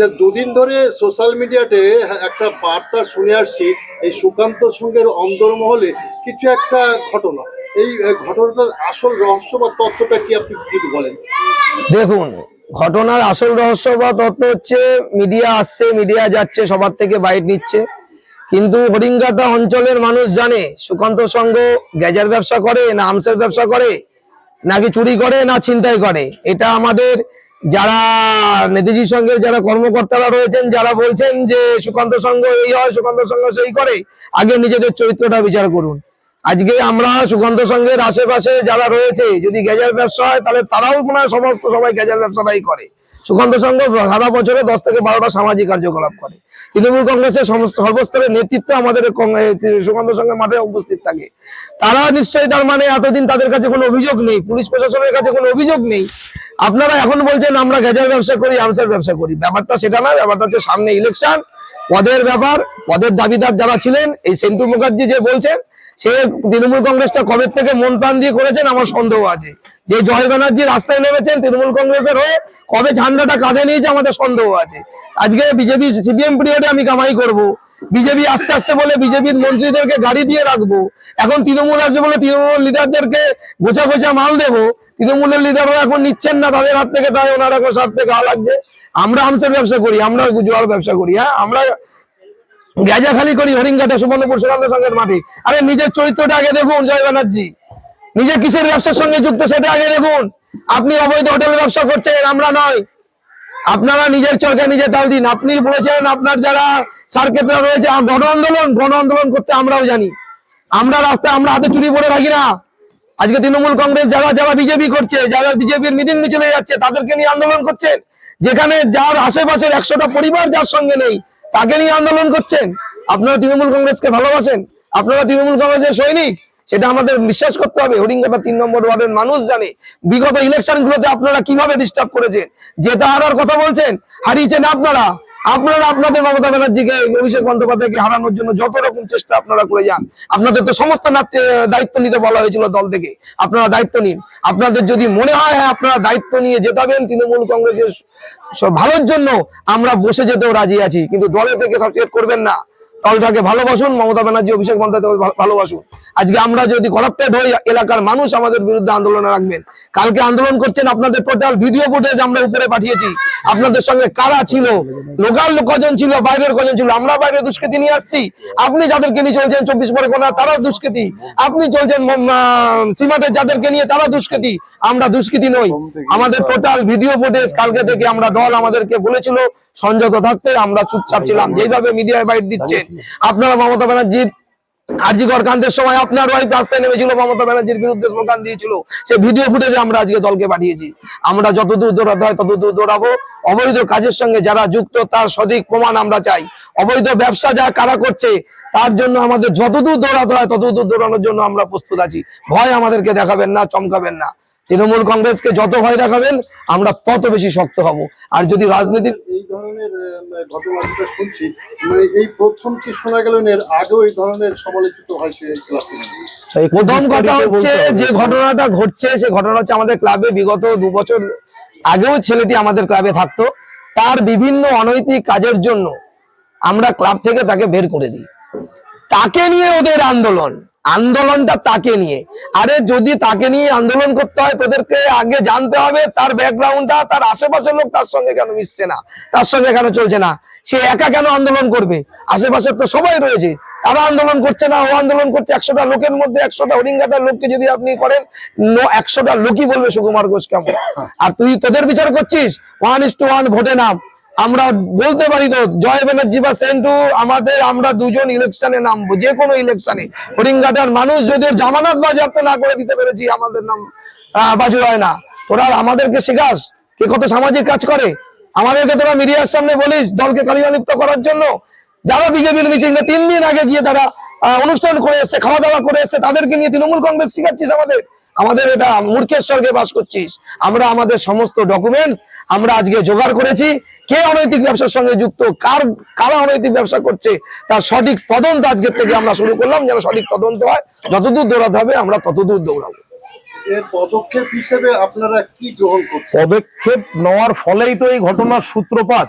আচ্ছা দুদিন ধরে সোশ্যাল মিডিয়াতে একটা বার্তা শুনে আসছি, এই সুকান্ত সঙ্গের অন্দরমহলে কিছু একটা ঘটনা। এই ঘটনাটার আসল রহস্য বা তথ্যটা কি আপনি যদি বলেন? দেখুন, ঘটনার আসল রহস্য বা তত্ত্ব হচ্ছে মিডিয়া আসছে মিডিয়া যাচ্ছে, সবার থেকে বাইট নিচ্ছে। কিন্তু হরিঙ্গাটা অঞ্চলের মানুষ জানে, সুকান্ত সংঘ গ্যাজের ব্যবসা করে, না আমসের ব্যবসা করে, নাকি চুরি করে, না ছিনতাই করে। এটা আমাদের যারা নেতাজির সঙ্গে যারা কর্মকর্তারা রয়েছেন, যারা বলছেন যে সুকান্ত সংঘ এই হয়, সুকান্ত সংঘ সেই করে, আগে নিজেদের চরিত্রটা বিচার করুন। আজকে আমরা সুকান্ত সংঘের আশেপাশে যারা রয়েছে, যদি গ্যাজার ব্যবসা হয়, তাহলে তারাও মনে সমস্ত সবাই গ্যাজার ব্যবসাটাই করে। সুকান্ত সংঘ সারা বছরে দশ থেকে বারোটা সামাজিক কার্যকলাপ করে। তৃণমূল কংগ্রেসের সর্বস্তরের নেতৃত্ব আমাদের সুকান্ত সংঘের মাঠে উপস্থিত থাকে। তারা নিশ্চয়ই তার মানে এতদিন তাদের কাছে কোনো অভিযোগ নেই, পুলিশ প্রশাসনের কাছে কোনো অভিযোগ নেই। আপনারা এখন বলছেন, আমরা গ্যাজার ব্যবসা করি আমসার ব্যবসা করি। ব্যাপারটা সেটা না, ব্যাপারটা হচ্ছে সামনে ইলেকশন পদের ব্যাপার, পদের দাবিদার যারা ছিলেন, এই সেন্টু মুখার্জি যে বলছেন, সে তৃণমূল কংগ্রেসটা কবে থেকে মন প্রাণ দিয়ে করেছেন আমার সন্দেহ আছে। যে জয় ব্যানার্জি রাস্তায় নেমেছেন তৃণমূল কংগ্রেসের হয়ে কবে ঝান্ডাটা কাঁধে নিয়েছে আমাদের সন্দেহ আছে। আজকে বিজেপি সিপিএম পিরিয়ডে আমি কামাই করব। বিজেপি আসছে আসছে বলে বিজেপির মন্ত্রীদেরকে গাড়ি দিয়ে রাখব। এখন তৃণমূল আসবে বলে তৃণমূল লিডারদেরকে গোছা গোছা মাল দেবো। তৃণমূলের লিডাররা এখন নিচ্ছেন না তাদের হাত থেকে, তাই ওনারা এখন স্বার্থ থেকে গা লাগছে। আমরা আমসের ব্যবসা করি, আমরা জোয়ার ব্যবসা করি হ্যাঁ? আমরা গ্যাজা খালি করি হরিঙ্গাটা সুবর্ণপুর সুকান্ত সঙ্গের মাটি। আরে নিজের চরিত্রটা আগে দেখুন জয় ব্যানার্জি। নিজে কিসের ব্যবসার সঙ্গে যুক্ত সেটা আগে দেখুন। আপনি অবৈধ হোটেল ব্যবসা করছেন, আমরা নয়। আপনারা নিজের চরকে নিজে তাল দিন। আপনি বলেছেন আপনার যারা সার্কেটরা রয়েছে গণ আন্দোলন গণ আন্দোলন করতে আমরাও জানি। আমরা রাস্তায় আমরা হাতে চুরি পরে রাখি না। আজকে তৃণমূল কংগ্রেস যারা যারা বিজেপি করছে, যারা বিজেপির মিটিং মিছিলে যাচ্ছে, তাদেরকে নিয়ে আন্দোলন করছেন? যেখানে যার আশেপাশের একশোটা পরিবার যার সঙ্গে নেই, তাকে নিয়ে আন্দোলন করছেন? আপনারা তৃণমূল কংগ্রেসকে ভালোবাসেন? আপনারা তৃণমূল কংগ্রেসের সৈনিক? সেটা আমাদের বিশ্বাস করতে হবে। হরিঙ্গাটা তিন নম্বর ওয়ার্ডের মানুষ জানে। বিগত ইলেকশন গুলোতে আপনারা কীভাবে ডিস্টার্ব করেছেন? জেতা হারার কথা বলছেন, হারিয়েছেন আপনারা। আপনারা আপনাদের মমতা ব্যানার্জিকে, অভিষেক বন্দ্যোপাধ্যায়কে হারানোর জন্য যত রকম চেষ্টা আপনারা করে যান। আপনাদের তো সমস্ত দায়িত্ব নিতে বলা হয়েছিল দল থেকে। আপনারা দায়িত্ব নিন। আপনাদের যদি মনে হয় হ্যাঁ আপনারা দায়িত্ব নিয়ে জেতাবেন তৃণমূল কংগ্রেসের ভালোর জন্য, আমরা বসে যেতেও রাজি আছি। কিন্তু দলে থেকে সাবস্ক্রাইব করবেন না। দলটাকে ভালোবাসুন, মমতা ব্যানার্জি, অভিষেক বন্দ্যোপাধ্যায় ভালোবাসুন। আজকে আমরা যদি করাপ্টেড হই, এলাকার মানুষ আমাদের বিরুদ্ধে আন্দোলনে রাখবেন। কালকে আন্দোলন করছেন আপনাদের টোটাল ভিডিও ফুটেজ আমরা উপরে পাঠিয়েছি। আপনাদের সঙ্গে কারা ছিল? লোকাল কজন ছিল? বাইরের কজন ছিল? আমরা বাইরে দুষ্কৃতি নিয়ে আসছি। আপনি যাদেরকে নিয়ে চলছেন চব্বিশ পরগনা, তারাও দুষ্কৃতি। আপনি চলছেন সীমাতে যাদেরকে নিয়ে তারা দুষ্কৃতি। আমরা দুষ্কৃতি নই। আমাদের টোটাল ভিডিও ফুটেজ কালকে থেকে আমরা দল আমাদেরকে বলেছিল, সংযত থাকতে আমরা চুপচাপ ছিলাম। যেভাবে মিডিয়ায় বাইট দিচ্ছেন আপনারা মমতা ব্যানার্জির আরজিকর কান্তের সময় আপনার ওয়াইফ রাস্তায় নেমেছিল মমতা ব্যানার্জির বিরুদ্ধে স্লোগান দিয়েছিল। সে ভিডিও ফুটেজে আমরা আজকে দলকে পাঠিয়েছি। আমরা যতদূর দৌড়াতে হয় ততদূর দৌড়াবো। অবৈধ কাজের সঙ্গে যারা যুক্ত, তার সঠিক প্রমাণ আমরা চাই। অবৈধ ব্যবসা যা কারা করছে, তার জন্য আমাদের যতদূর দৌড়াতে হয় ততদূর দৌড়ানোর জন্য আমরা প্রস্তুত আছি। ভয় আমাদেরকে দেখাবেন না, চমকাবেন না। তৃণমূল কংগ্রেসকে যত ভয় দেখাবেন আমরা তত বেশি শক্ত হব। আর যদি রাজনীতির এই ধরনের ঘটনা যেটা শুনছি মানে এই প্রথম কি শোনা গেল এর আগেও এই ধরনের সমালোচিত হয় প্রথম কথা হচ্ছে যে ঘটনাটা ঘটছে সে ঘটনা হচ্ছে আমাদের ক্লাবে বিগত দু বছর আগেও ছেলেটি আমাদের ক্লাবে থাকতো। তার বিভিন্ন অনৈতিক কাজের জন্য আমরা ক্লাব থেকে তাকে বের করে দিই। তাকে নিয়ে ওদের আন্দোলন। আন্দোলনটা তাকে নিয়ে। আরে যদি তাকে নিয়ে আন্দোলন করতে হয়, তোদেরকে আগে জানতে হবে তার ব্যাকগ্রাউন্ডটা, তার আশেপাশের লোক তার সঙ্গে কেন মিশছে না, তার সঙ্গে কেন চলছে না, সে একা কেন আন্দোলন করবে? আশেপাশের তো সবাই রয়েছে, তারা আন্দোলন করছে না, ও আন্দোলন করছে, একশোটা লোকের মধ্যে একশোটা হরিঙ্গাটার লোককে যদি আপনি করেন একশোটা লোকই বলবে সুকুমার ঘোষ কেমন? আর তুই তোদের বিচার করছিস? ওয়ান ইস টু ওয়ান ভোটে নাম। আমরা বলতে পারি তো, জয় ব্যানার্জি বা সেন্টু, আমাদের আমরা দুজন ইলেকশনে নামবো, যে কোনো ইলেকশনে হরিঙ্গাটার মানুষ যদি জামানত বাজেয়াপ্ত না করে দিতে পেরেছি আমাদের নাম বাজু হয় না। তোরা আমাদেরকে শেখাস কে কত সামাজিক কাজ করে। আমাদেরকে তোরা মিডিয়ার সামনে বলিস, দলকে কালিমালিপ্ত করার জন্য। যারা বিজেপির মিছিল তিন দিন আগে গিয়ে তারা অনুষ্ঠান করে এসছে খাওয়া দাওয়া করে এসছে, তাদেরকে নিয়ে তৃণমূল কংগ্রেস শিখাচ্ছিস আমাদের। আমাদের এটা মূর্খের স্বর্গে বাস করছিস। আমরা আমাদের সমস্ত ডকুমেন্টস আমরা আজকে জোগাড় করেছি। কে অনৈতিক ব্যবসার সঙ্গে যুক্ত? কার কারা অনৈতিক ব্যবসা করছে? তার সঠিক তদন্ত আজকের থেকে আমরা শুরু করলাম। যেন সঠিক তদন্ত হয়। যতদূর দৌড়াতে হবে আমরা ততদূর দৌড়াবো। এর পদক্ষেপ হিসেবে আপনারা কি গ্রহণ করছেন? পদক্ষেপ নেওয়ার ফলেই তো এই ঘটনার সূত্রপাত।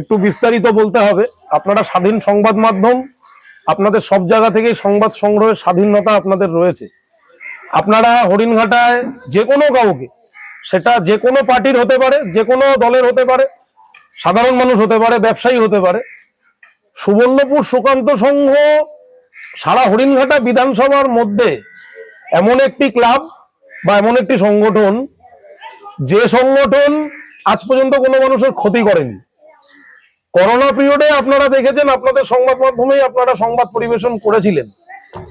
একটু বিস্তারিত বলতে হবে। আপনারা স্বাধীন সংবাদ মাধ্যম আপনাদের সব জায়গা থেকেই সংবাদ সংগ্রহের স্বাধীনতা আপনাদের রয়েছে। আপনারা হরিণঘাটায় যে কোনো কাউকে, সেটা যে কোনো পার্টির হতে পারে, যে কোনো দলের হতে পারে, সাধারণ মানুষ হতে পারে, ব্যবসায়ী হতে পারে, সুবর্ণপুর সুকান্ত সংঘ সারা হরিণঘাটা বিধানসভার মধ্যে এমন একটি ক্লাব বা এমন একটি সংগঠন, যে সংগঠন আজ পর্যন্ত কোনো মানুষের ক্ষতি করেনি। করোনা পিরিয়ডে আপনারা দেখেছেন, আপনাদের সংবাদ মাধ্যমেই আপনারা সংবাদ পরিবেশন করেছিলেন।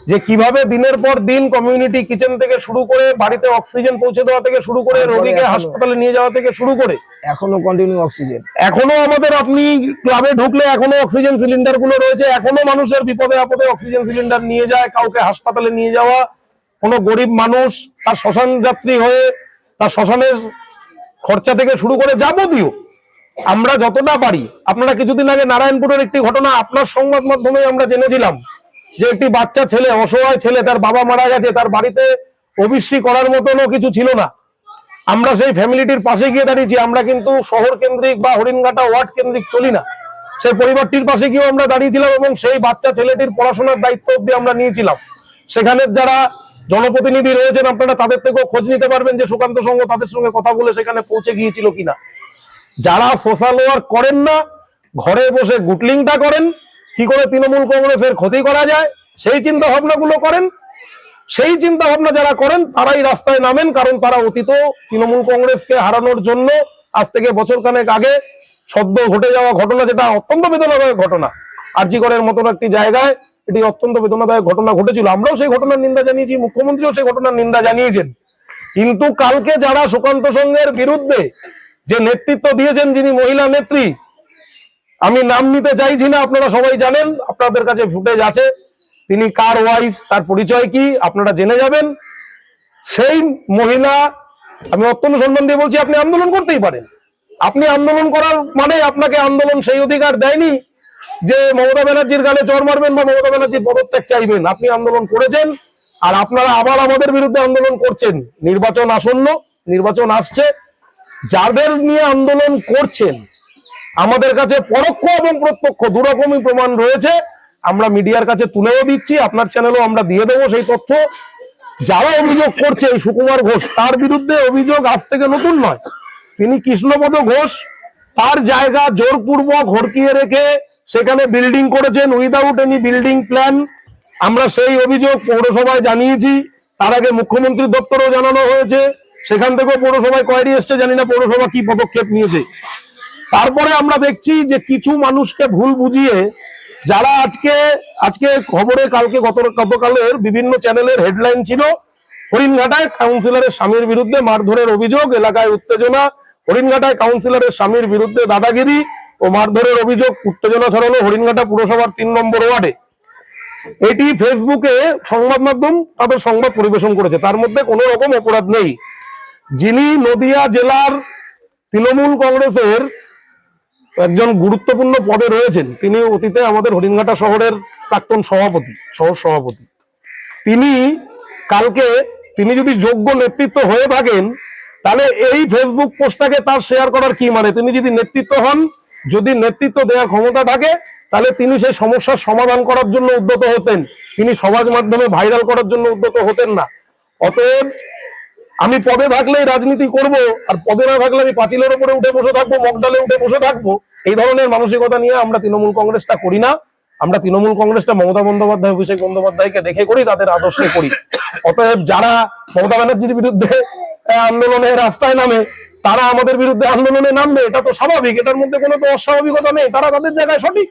যে কীভাবে দিনের পর দিন কমিউনিটি কিচেন থেকে শুরু করে বাড়িতে অক্সিজেন পৌঁছে দেওয়া থেকে শুরু করে রোগীকে হাসপাতালে নিয়ে যাওয়া থেকে শুরু করে। এখনও কন্টিনিউ অক্সিজেন এখনও আমাদের আপনি ক্লাবে ঢুকলে এখনও অক্সিজেন সিলিন্ডারগুলো রয়েছে এখনও মানুষের বিপদে আপদে অক্সিজেন সিলিন্ডার নিয়ে যায় কাউকে হাসপাতালে নিয়ে যাওয়া কোনো গরিব মানুষ তার শ্মশান যাত্রী হয়ে তার শ্মশানের খরচা থেকে শুরু করে যাবতীয় আমরা যতটা পারি। আপনারা কিছুদিন আগে নারায়ণপুরের একটি ঘটনা আপনার সংবাদ মাধ্যমে আমরা জেনেছিলাম। যে একটি বাচ্চা ছেলে, অসহায় ছেলে, তার বাবা মারা গেছে, তার বাড়িতে অবিশ্রী করার মতনও কিছু ছিল না। আমরা সেই ফ্যামিলিটির পাশে গিয়ে দাঁড়িয়েছি, আমরা কিন্তু শহর কেন্দ্রিক বা হরিণঘাটা ওয়ার্ড কেন্দ্রিক চলি না। সেই পরিবারটির পাশে গিয়েও আমরা দাঁড়িয়েছিলাম এবং সেই বাচ্চা ছেলেটির পড়াশোনার দায়িত্ব অব্দি আমরা নিয়েছিলাম। সেখানে যারা জনপ্রতিনিধি রয়েছেন, আপনারা তাদের থেকেও খোঁজ নিতে পারবেন যে সুকান্ত সঙ্গ তাদের সঙ্গে কথা বলে সেখানে পৌঁছে গিয়েছিল কিনা। যারা সোশ্যাল ওয়ার্ক করেন না, ঘরে বসে গুটলিংটা করেন কি করে তৃণমূল কংগ্রেসের ক্ষতি করা যায়? সেই চিন্তা ভাবনাগুলো করেন। সেই চিন্তা ভাবনা যারা করেন, তারাই রাস্তায় নামেন, কারণ তারা অতীত তৃণমূল কংগ্রেসকে হারানোর জন্য আজ থেকে বছর খানেক আগে সদ্য ঘটে যাওয়া ঘটনা, যেটা অত্যন্ত বেদনাদায়ক ঘটনা। আরজিকরের মতন একটি জায়গায় এটি অত্যন্ত বেদনাদায়ক ঘটনা ঘটেছিল। আমরাও সেই ঘটনার নিন্দা জানিয়েছি, মুখ্যমন্ত্রীও সেই ঘটনার নিন্দা জানিয়েছেন। কিন্তু কালকে যারা সুকান্ত সংঘের বিরুদ্ধে যে নেতৃত্ব দিয়েছেন, যিনি মহিলা নেত্রী আমি নাম নিতে চাইছি না, আপনারা সবাই জানেন, আপনাদের কাছে ফুটেজ আছে। তিনি কার ওয়াইফ তার পরিচয় কি, আপনারা জেনে যাবেন। সেই মহিলা, আমি অত্যন্ত সম্মান দিয়ে বলছি, আপনি আন্দোলন করতেই পারেন। আপনি আন্দোলন করার মানে আপনাকে আন্দোলন সেই অধিকার দেয়নি যে মমতা ব্যানার্জির গালে চর মারবেন বা মমতা ব্যানার্জির পদত্যাগ চাইবেন। আপনি আন্দোলন করেছেন আর আপনারা আবার আমাদের বিরুদ্ধে আন্দোলন করছেন। নির্বাচন আসন্ন, নির্বাচন আসছে। যাদের নিয়ে আন্দোলন করছেন আমাদের কাছে পরোক্ষ এবং প্রত্যক্ষ দুরকমই প্রমাণ রয়েছে। আমরা মিডিয়ার কাছে তুলেও দিচ্ছি, আপনার চ্যানেলও আমরা দিয়ে দেবো সেই তথ্য। যারা অভিযোগ করছে এই সুকুমার ঘোষ, তার বিরুদ্ধে অভিযোগ আজ থেকে নতুন নয়। তিনি কৃষ্ণপদ ঘোষ, তার জায়গা জোরপূর্বক হড়কিয়ে রেখে সেখানে বিল্ডিং করেছেন উইদাউট এনি বিল্ডিং প্ল্যান আমরা সেই অভিযোগ পৌরসভায় জানিয়েছি, তার আগে মুখ্যমন্ত্রীর দপ্তরেও জানানো হয়েছে। সেখান থেকেও পৌরসভায় কোয়ারি এসছে, জানি না পৌরসভা কি পদক্ষেপ নিয়েছে। তারপরে আমরা দেখছি যে কিছু মানুষকে ভুল বুঝিয়ে যারা আজকে আজকে খবরে কালকে গত, গতকালের বিভিন্ন চ্যানেলের হেডলাইন ছিল, হরিণঘাটায় কাউন্সিলরের স্বামীর বিরুদ্ধে মারধরের অভিযোগ, এলাকায় উত্তেজনা, হরিণঘাটায় কাউন্সিলরের স্বামীর বিরুদ্ধে দাদাগিরি ও মারধরের অভিযোগ, উত্তেজনা ছড়ালো হরিণঘাটা পুরসভার তিন নম্বর ওয়ার্ডে। এটি ফেসবুকে সংবাদ মাধ্যম তাদের সংবাদ পরিবেশন করেছে। তার মধ্যে কোনো রকম অপরাধ নেই। যিনি নদিয়া জেলার তৃণমূল কংগ্রেসের একজন গুরুত্বপূর্ণ পদে রয়েছেন। তিনি অতীতে আমাদের হরিণঘাটা শহরের প্রাক্তন সভাপতি শহর সভাপতি। তিনি কালকে, তিনি যদি যোগ্য নেতৃত্ব হয়ে থাকেন, তাহলে এই ফেসবুক পোস্টটাকে তার শেয়ার করার কি মানে? তিনি যদি নেতৃত্ব হন, যদি নেতৃত্ব দেওয়ার ক্ষমতা থাকে, তাহলে তিনি সেই সমস্যার সমাধান করার জন্য উদ্যত হতেন। তিনি সমাজ মাধ্যমে ভাইরাল করার জন্য উদ্যত হতেন না। অতএব আমি পদে থাকলেই রাজনীতি করব, আর পদে না থাকলে আমি পাঁচিলের উপরে উঠে বসে থাকব, মগডালে উঠে বসে থাকব, এই ধরনের মানসিকতা নিয়ে আমরা তৃণমূল কংগ্রেসটা করি না। আমরা তৃণমূল কংগ্রেসটা মমতা বন্দ্যোপাধ্যায়, অভিষেক বন্দ্যোপাধ্যায়কে দেখে করি, তাদের আদর্শে করি। অতএব যারা মমতা ব্যানার্জির বিরুদ্ধে আন্দোলনে রাস্তায় নামে, তারা আমাদের বিরুদ্ধে আন্দোলনে নামবে, এটা তো স্বাভাবিক, এটার মধ্যে কোনো তো অস্বাভাবিকতা নেই, তারা তাদের জায়গায় সঠিক।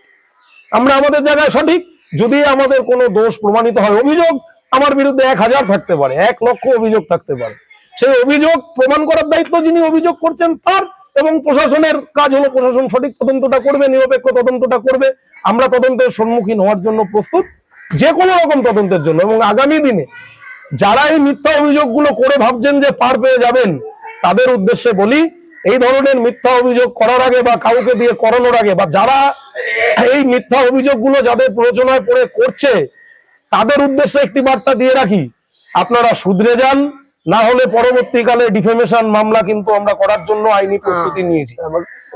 আমরা আমাদের জায়গায় সঠিক, যদি আমাদের কোনো দোষ প্রমাণিত হয়, অভিযোগ আমার বিরুদ্ধে এক হাজার থাকতে পারে, এক লক্ষ অভিযোগ থাকতে পারে। সেই অভিযোগ প্রমাণ করার দায়িত্ব যিনি অভিযোগ করছেন তার, এবং প্রশাসনের কাজ হলো প্রশাসন সঠিক তদন্তটা করবে, নিরপেক্ষ তদন্তটা করবে। আমরা তদন্তের সম্মুখীন হওয়ার জন্য প্রস্তুত যে কোনো রকম তদন্তের জন্য, এবং আগামী দিনে যারা এই মিথ্যা অভিযোগগুলো করে ভাবছেন যে পার পেয়ে যাবেন, তাদের উদ্দেশ্যে বলি, এই ধরনের মিথ্যা অভিযোগ করার আগে বা কাউকে দিয়ে করানোর আগে, বা যারা এই মিথ্যা অভিযোগগুলো যাদের প্ররোচনায় পড়ে করছে, তাদের উদ্দেশ্যে একটি বার্তা দিয়ে রাখি, আপনারা শুধরে যান না হলে পরবর্তীকালে ডিফেমেশন মামলা কিন্তু আমরা করার জন্য আইনি প্রস্তুতি নিয়েছি।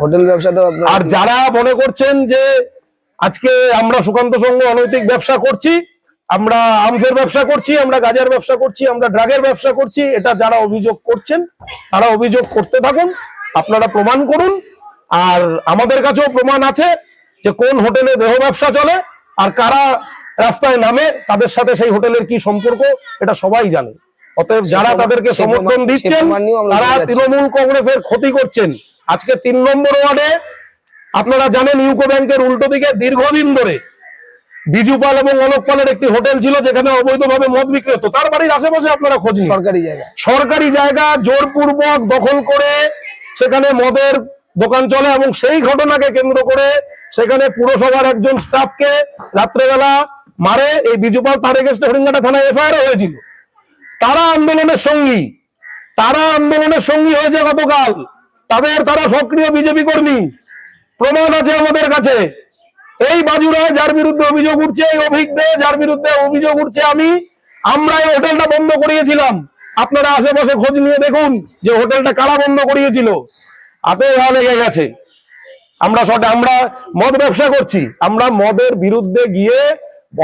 হোটেল ব্যবসাটা আর যারা মনে করছেন যে আজকে আমরা সুকান্ত সংঘ অনৈতিক ব্যবসা করছি আমরা আমফের ব্যবসা করছি আমরা গাজার ব্যবসা করছি আমরা ড্রাগের ব্যবসা করছি এটা যারা অভিযোগ করছেন তারা অভিযোগ করতে থাকুন আপনারা প্রমাণ করুন আর আমাদের কাছেও প্রমাণ আছে যে কোন হোটেলে দেহ ব্যবসা চলে আর কারা রাস্তায় নামে তাদের সাথে সেই হোটেলের কি সম্পর্ক এটা সবাই জানে। অতএব যারা তাদেরকে সমর্থন দিচ্ছেন তারা তৃণমূল কংগ্রেসের ক্ষতি করছেন। আজকে তিন নম্বর ওয়ার্ডে আপনারা জানেন ইউকো ব্যাংকের উল্টো দিকে দীর্ঘদিন ধরে বিজু পাল এবং অলোক পালের একটি হোটেল ছিল যেখানে অবৈধভাবে মদ বিক্রি হতো তার বাড়ির আশেপাশে আপনারা খোঁজ সরকারি জায়গা। সরকারি জায়গা জোরপূর্বক দখল করে সেখানে মদের দোকান চলে এবং সেই ঘটনাকে কেন্দ্র করে সেখানে পুরসভার একজন স্টাফকে রাত্রেবেলা মারে। এই বিজুপাল তার এগেস্টে হরিঙ্গাটা থানায় এফআইআর হয়েছিল। তারা আন্দোলনের সঙ্গী। তারা আন্দোলনের সঙ্গী হয়েছে গতকাল। তাদের তারা সক্রিয় বিজেপি কর্মী। প্রমাণ আছে আমাদের কাছে। এই বাজুরা যার বিরুদ্ধে অভিযোগ উঠছে, এই অভিজ্ঞে যার বিরুদ্ধে অভিযোগ উঠছে আমি, আমরা এই হোটেলটা বন্ধ করিয়েছিলাম। আপনারা আশেপাশে খোঁজ নিয়ে দেখুন যে হোটেলটা কারা বন্ধ করিয়েছিল। হাতে ঘা লেগে গেছে। আমরা সঠিক আমরা মদ ব্যবসা করছি। আমরা মদের বিরুদ্ধে গিয়ে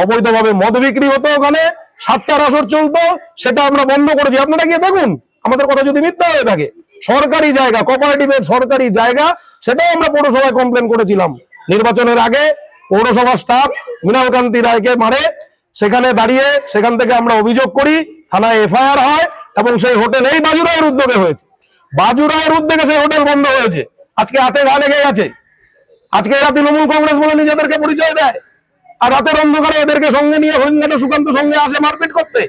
অবৈধভাবে মদ বিক্রি হতো ওখানে। সাতটার আসর চলতো, সেটা আমরা বন্ধ করেছি। আপনারা গিয়ে দেখুন, আমাদের কথা যদি মিথ্যা হয়ে থাকে, সরকারি জায়গা কোপারেটিভের সরকারি জায়গা, সেটাও আমরা পৌরসভায় কমপ্লেন করেছিলাম। নির্বাচনের আগে পৌরসভা স্টাফ মৃণালকান্তি রায়কে মারে, সেখানে দাঁড়িয়ে সেখান থেকে আমরা অভিযোগ করি, থানায় এফআইআর হয়, এবং সেই হোটেল এই বাজুরায়ের উদ্যোগে হয়েছে। বাজুরায়ের উদ্যোগে সেই হোটেল বন্ধ হয়েছে। আজকে হাতে ঘা লেগে গেছে। আজকে এরা তৃণমূল কংগ্রেস বলে নিজেদেরকে পরিচয় দেয়। আর রাতের অন্ধকারে এদেরকে সঙ্গে নিয়ে হরিঙ্গাটা সুকান্ত সঙ্গে আসে মারপিট করতে।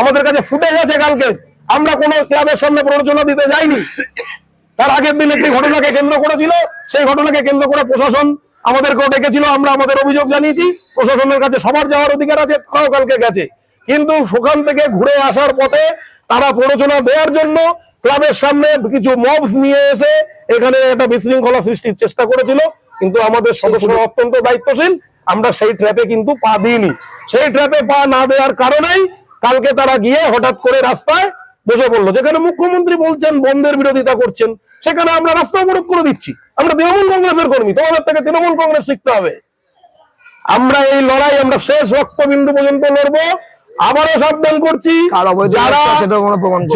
আমাদের কাছে ফুটে গেছে কালকে। আমরা কোনো ক্লাবের সামনে প্ররোচনা দিতে যাইনি। তার আগের দিন একটি ঘটনাকে কেন্দ্র করেছিল। সেই ঘটনাকে কেন্দ্র করে প্রশাসন আমাদেরকেও ডেকেছিল। আমরা আমাদের অভিযোগ জানিয়েছি। প্রশাসনের কাছে সবার যাওয়ার অধিকার আছে, তারাও কালকে গেছে। কিন্তু সেখান থেকে ঘুরে আসার পথে তারা প্ররোচনা দেওয়ার জন্য ক্লাবের সামনে কিছু মবস নিয়ে এসে এখানে একটা বিশৃঙ্খলা সৃষ্টির চেষ্টা করেছিল। কিন্তু আমাদের সদস্যরা অত্যন্ত দায়িত্বশীল। আমরা সেই ট্র্যাপে কিন্তু পা দিইনি। সেই ট্র্যাপে পা না দেওয়ার কারণেই কালকে তারা গিয়ে হঠাৎ করে রাস্তায় বসে পড়ল যেখানে মুখ্যমন্ত্রী বলছেন বন্ধের বিরোধিতা করছেন। সেখানে আমরা রাস্তা অবরোধ করে দিচ্ছি। আমরা তৃণমূল কংগ্রেসের কর্মী তোমাদের থেকে তৃণমূল কংগ্রেস শিখতে হবে। আমরা এই লড়াই আমরা শেষ রক্তবিন্দু পর্যন্ত লড়বো। আবারও সাবধান করছি।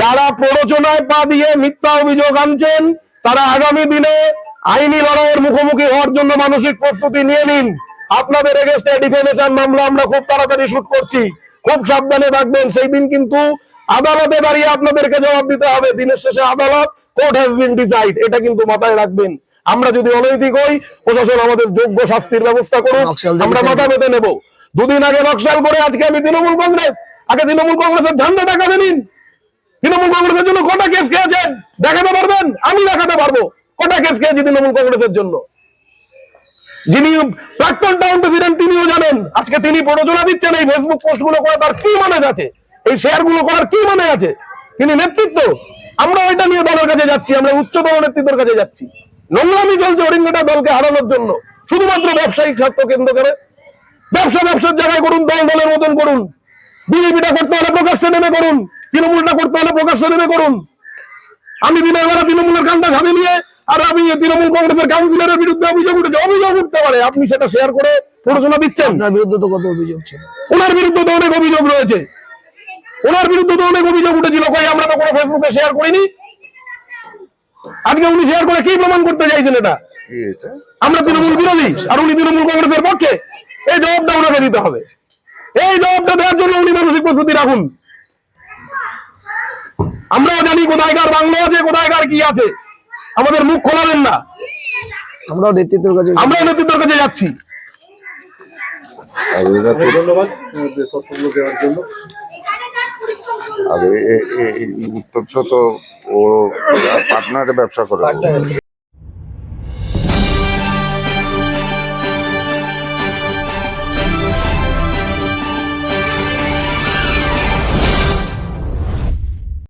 যারা প্ররোচনায় পা দিয়ে মিথ্যা অভিযোগ আনছেন তারা আগামী দিনে আইনি লড়াইয়ের মুখোমুখি হওয়ার জন্য মানসিক প্রস্তুতি নিয়ে নিন। আপনাদের এগেস্টে ডিফেমেশন মামলা আমরা খুব তাড়াতাড়ি শুট করছি। খুব সাবধানে থাকবেন সেই দিন কিন্তু আদালতে দাঁড়িয়ে আপনাদেরকে জবাব দিতে হবে। দিনের শেষে আদালত কোর্ট হ্যাজ বিন ডিসাইড এটা কিন্তু মাথায় রাখবেন। আমরা যদি অনৈতিক হই প্রশাসন আমাদের যোগ্য শাস্তির ব্যবস্থা করুক। আমরা মাথা পেতে নেব। দুদিন আগে নকশাল করে আজকে আমি তৃণমূল কংগ্রেস। আগে তৃণমূল কংগ্রেসের ঝান্ডা দেখাতে নিন। তৃণমূল কংগ্রেসের জন্য কটা কেস খেয়েছেন? দেখাতে পারবেন? আমি দেখাতে পারব। কটা কেস খেয়েছি তৃণমূল কংগ্রেসের জন্য। যিনি প্রাক্তন টাউন প্রেসিডেন্ট তিনিও জানেন, আজকে তিনি প্ররোচনা দিচ্ছেন এই ফেসবুক পোস্টগুলো করা তার কি মানে আছে? এই শেয়ারগুলো করার কি মানে আছে? তিনি নেতৃত্ব। আমরা ওইটা নিয়ে দলের কাছে যাচ্ছি, আমরা উচ্চতর নেতৃত্বের কাছে যাচ্ছি। নোংরামি চলছে অরিঙ্গটা দলকে হারানোর জন্য। শুধুমাত্র ব্যবসায়িক স্বার্থ কেন্দ্র করে। ব্যবসা ব্যবসার জায়গায় করুন, দল দলের মতন করুন। বিজেপিটা করতে হলে প্রকাশ্য নেমে করুন, তৃণমূলটা করতে হলে প্রকাশ্য নেমে করুন। আমি দিনের বেলা তৃণমূলের কানটা ঘামে নিয়ে আর আমি তৃণমূল কংগ্রেসের কাউন্সিলরের বিরুদ্ধে অভিযোগ উঠেছে অভিযোগ উঠতে পারে। আপনি সেটা শেয়ার করে প্ররোচনা দিচ্ছেন। আপনার বিরুদ্ধে তো কত অভিযোগ ছিল? ওনার বিরুদ্ধে তো অনেক অভিযোগ রয়েছে। ওনার বিরুদ্ধে তো অনেক অভিযোগ উঠেছিল। কই আমরা তো কোনো ফেসবুকে শেয়ার করিনি? আজকে উনি শেয়ার করে কি প্রমাণ করতে চাইছেন এটা? আমরা তৃণমূল বিরোধী আর উনি তৃণমূল কংগ্রেসের পক্ষে এই জবাবটা ওনাকে দিতে হবে। এই জবাবটা দেওয়ার জন্য উনি মানসিক প্রস্তুতি রাখুন। আমরাও জানি কোথায়কার বাংলা আছে কোথায়কার কি আছে। আমাদের মুখ খোলাবেন না। আমরাও নেতৃত্বের কাছে আমরা নেতৃত্বের কাছে যাচ্ছি। ধন্যবাদ উত্তর দেওয়ার জন্য। আর তো ও পার্টনারে ব্যবসা করে।